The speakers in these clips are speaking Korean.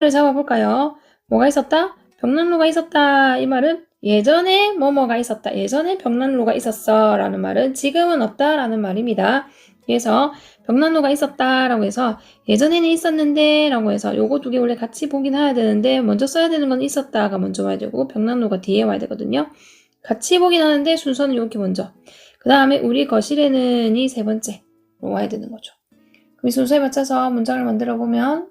잡아볼까요? 뭐가 있었다? 벽난로가 있었다. 이 말은 예전에 뭐뭐가 있었다. 예전에 벽난로가 있었어. 라는 말은 지금은 없다. 라는 말입니다. 그래서 벽난로가 있었다. 라고 해서 예전에는 있었는데 라고 해서 요거 두 개 원래 같이 보긴 해야 되는데 먼저 써야 되는 건 있었다가 먼저 와야 되고 벽난로가 뒤에 와야 되거든요. 같이 보긴 하는데 순서는 이렇게 먼저. 그 다음에 우리 거실에는 이 세 번째로 와야 되는 거죠. 그럼 이 순서에 맞춰서 문장을 만들어 보면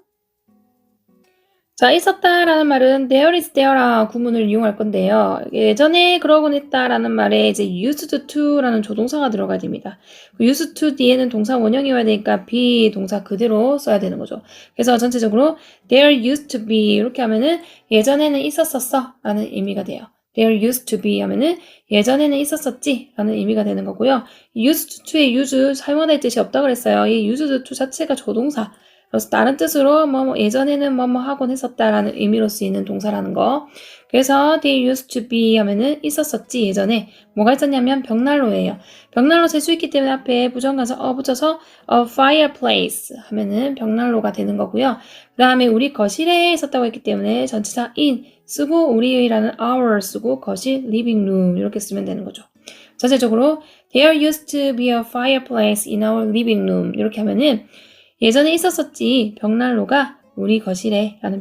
자, 있었다라는 말은 there is there라 구문을 이용할 건데요. 예전에 그러곤 했다라는 말에 이제 used to라는 조동사가 들어가야 됩니다. 그 used to 뒤에는 동사 원형이 와야 되니까 be 동사 그대로 써야 되는 거죠. 그래서 전체적으로 there used to be 이렇게 하면은 예전에는 있었었어 라는 의미가 돼요. there used to be 하면은 예전에는 있었었지 라는 의미가 되는 거고요. used to의 use 사용하다의 뜻이 없다 그랬어요. 이 used to 자체가 조동사 그래서 다른 뜻으로 뭐, 뭐 예전에는 뭐 뭐 하곤 했었다라는 의미로 쓰이는 동사라는 거. 그래서 they used to be 하면은 있었었지 예전에 뭐가 있었냐면 벽난로예요. 벽난로 셀 수 있기 때문에 앞에 부정관사 어 붙여서 a fireplace 하면은 벽난로가 되는 거고요. 그 다음에 우리 거실에 있었다고 했기 때문에 전치사 in 쓰고 우리의라는 our 쓰고 거실 living room 이렇게 쓰면 되는 거죠. 전체적으로 there used to be a fireplace in our living room 이렇게 하면은 예전에 있었었지. 벽난로가 우리 거실에 라는